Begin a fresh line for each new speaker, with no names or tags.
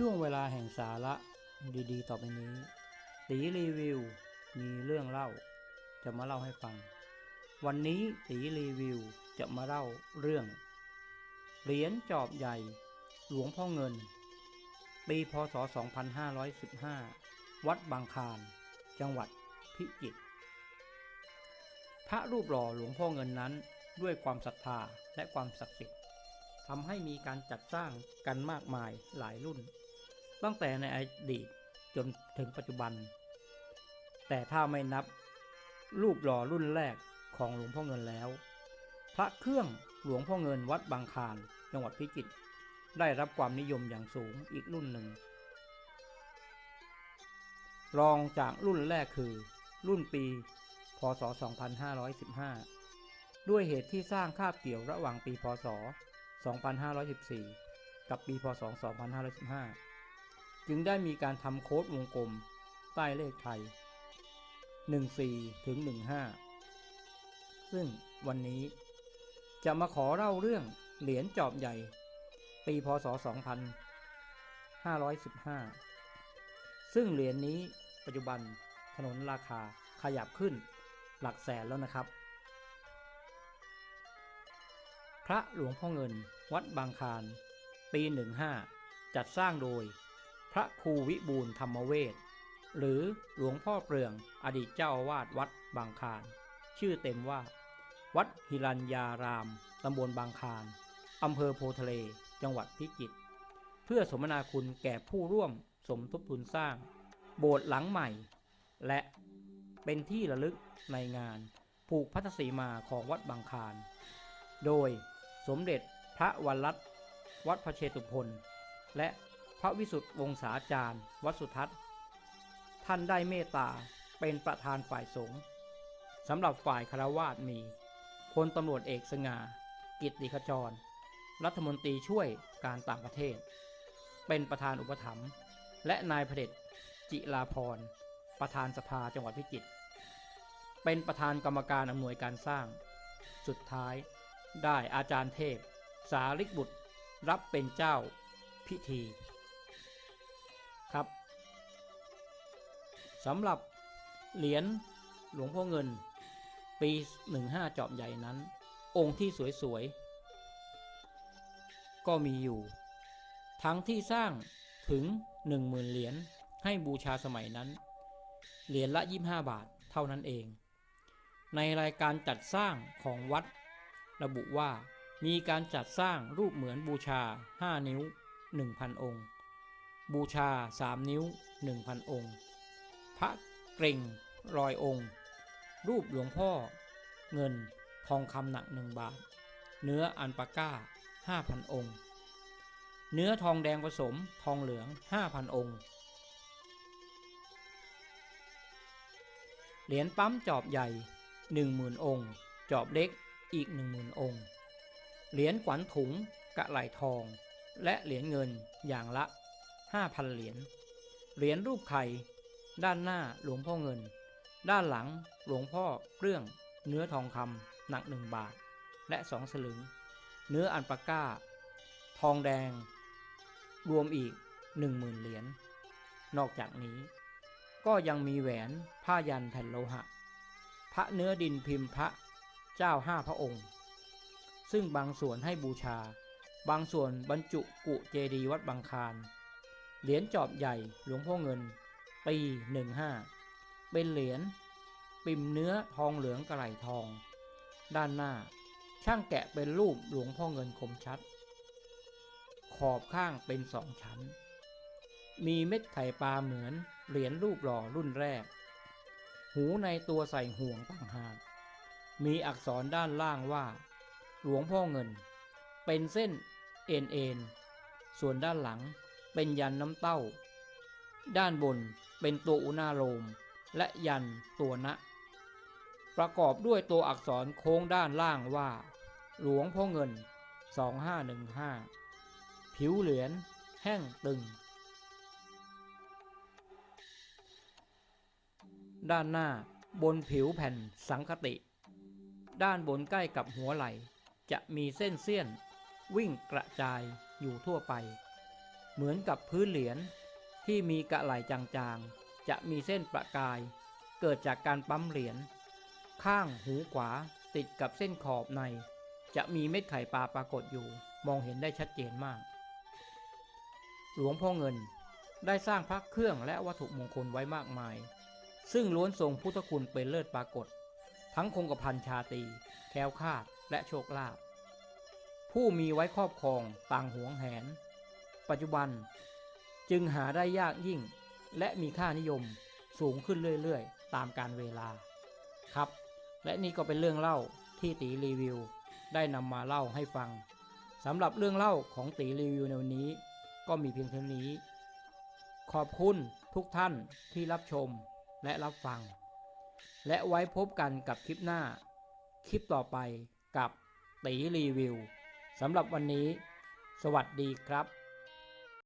ช่วงเวลาแห่งสาระดีๆ ต่อไปนี้ ตีรีวิว มีเรื่องเล่า จะมาเล่าให้ฟัง วันนี้ตีรีวิวจะมาเล่าเรื่อง เหรียญจอบใหญ่ หลวงพ่อเงิน ปีพศ 2515 วัดบางคาร จังหวัดพิจิตร พระรูปหล่อหลวงพ่อเงินนั้นด้วยความศรัทธาและความศักดิ์สิทธิ์ทำให้มีการจัดสร้างกันมากมายหลายรุ่น ตั้งแต่ในอดีตจนถึงปัจจุบัน แต่ถ้าไม่นับ รูปหล่อรุ่นแรกของหลวงพ่อเงินแล้ว พระเครื่องหลวงพ่อเงินวัดบางคารจังหวัดพิจิตรได้รับความนิยมอย่างสูงอีกรุ่นหนึ่ง รองจากรุ่นแรกคือ รุ่นปี พศ 2515 ด้วยเหตุที่สร้างคาบเกี่ยวระหว่างปีพศ 2514 กับปีพศ 2515 จึงได้มีการทำโค้ดวงกลม ใต้เลขไทย 14 ถึง 15 ซึ่งวันนี้จะมาขอเล่าเรื่องเหรียญจอบใหญ่ ปีพศ 2515 ซึ่งเหรียญนี้ปัจจุบันถนนราคาขยับขึ้นหลักแสนแล้วนะครับ พระหลวงพ่อเงินวัดบางคาร ปี 15 จัดสร้างโดย ระครูวิบูลธรรมเวทหรือหลวงพ่อเปลืองอดีตเจ้าอาวาสวัดบางคาร ชื่อเต็มว่า วัดหิรัญญารามตำบลบางคารอำเภอโพทะเล จังหวัดพิจิตรเพื่อสมนาคุณแก่ผู้ร่วมสมทบทุนสร้าง โบสถ์หลังใหม่ และเป็นที่ระลึกในงานผูกพัทสีมาของวัดบางคาร โดยสมเด็จพระวันรัตวัดพระเชตุพนและ พระวิสุทธิวงศาจารย์ วัดสุทัศน์ ท่านได้เมตตาเป็นประธานฝ่ายสงฆ์สำหรับฝ่ายคารวาสมีพลตำรวจเอกสง่า กิตติขจร รัฐมนตรีช่วยการต่างประเทศ เป็นประธานอุปถัมภ์และนายพเด็จจิลาพร ประธานสภาจังหวัดพิจิตรเป็นประธานกรรมการอำนวยการสร้าง สุดท้ายได้อาจารย์เทพ สาริกบุตร รับเป็นเจ้าพิธี ครับสำหรับเหรียญหลวงพ่อเงิน ปี 15 จอบใหญ่นั้น องค์ที่สวยๆ ก็มีอยู่ ทั้งที่สร้างถึง 10,000 เหรียญให้บูชาสมัยนั้น เหรียญละ 25 บาทเท่านั้นเอง ในรายการจัดสร้างของวัด ระบุว่ามีการจัดสร้างรูปเหมือนบูชา 5 นิ้ว 1,000 องค์ บูชา3นิ้ว 1,000 องค์ พระเกร่งรอยองค์ รูปหลวงพ่อ เงินทองคำหนักหนึ่งบาท เนื้ออันปาก้า 5,000 องค์ เนื้อทองแดงผสมทองเหลือง 5,000 องค์ เหรียญปั๊มจอบใหญ่ 10,000 องค์ จอบเล็กอีก 10,000 องค์ เหรียญขวัญถุงกะไหลทอง และเหรียญเงินอย่างละ 5,000 เหรียญ เหรียญรูปไข่ ด้านหน้าหลวงพ่อเงิน ด้านหลังหลวงพ่อเปรื่อง เนื้อทองคำหนักหนึ่งบาท และสองสลึง เนื้ออันปาก้า ทองแดง รวมอีกหนึ่งหมื่นเหรียญ นอกจากนี้ ก็ยังมีแหวนผ้ายันแผ่นโลหะ พระเนื้อดินพิมพ์พระเจ้าห้าพระองค์ ซึ่งบางส่วนให้บูชาบางส่วนบรรจุกุเจดีย์วัดบางคาร เหรียญจอบใหญ่หลวงพ่อเงิน ปี 15 เป็นเหรียญปิ่มเนื้อทองเหลืองกระไหลทอง ด้านหน้า ช่างแกะเป็นรูปหลวงพ่อเงินคมชัด ขอบข้างเป็นสองชั้น มีเม็ดไข่ปลาเหมือนเหรียญรูปหล่อรุ่นแรก หูในตัวใส่ห่วงต่างหาก มีอักษรด้านล่างว่า หลวงพ่อเงิน เป็นเส้นเอ็นเอ็นส่วนด้านหลัง เป็นยันน้ำเต้า ด้านบนเป็นตัวอุณาโลม และยันตัวนะ ประกอบด้วยตัวอักษรโค้งด้านล่างว่า หลวงพ่อเงิน 2515 ผิวเหลือน แห้งตึง ด้านหน้าบนผิวแผ่นสังคติ ด้านบนใกล้กับหัวไหล่ จะมีเส้นเสี้ยน วิ่งกระจายอยู่ทั่วไป เหมือนกับพื้นเหรียญที่มีกระไหลจางๆ จะมีเส้นประกาย เกิดจากการปั๊มเหรียญข้างหูขวาติดกับเส้นขอบใน จะมีเม็ดไข่ปลาปรากฏอยู่มองเห็นได้ชัดเจนมาก หลวงพ่อเงินได้สร้างพระเครื่องและวัตถุมงคลไว้มากมาย ซึ่งล้วนทรงพุทธคุณเป็นเลิศปรากฏ ทั้งคงกระพันชาตีแคล้วคาดและโชคลาภผู้มีไว้ครอบครองต่างหวงแหน ปัจจุบันจึงหาได้ยากยิ่ง และมีค่านิยมสูงขึ้นเรื่อยๆ ตามการเวลาครับ และนี่ก็เป็นเรื่องเล่าที่ตีรีวิว ได้นำมาเล่าให้ฟังสำหรับเรื่องเล่าของตีรีวิวในวันนี้ ก็มีเพียงเท่านี้ ขอบคุณทุกท่านที่รับชมและรับฟัง และไว้พบกันกับคลิปหน้า คลิปต่อไปกับตีรีวิวสำหรับวันนี้ สวัสดีครับ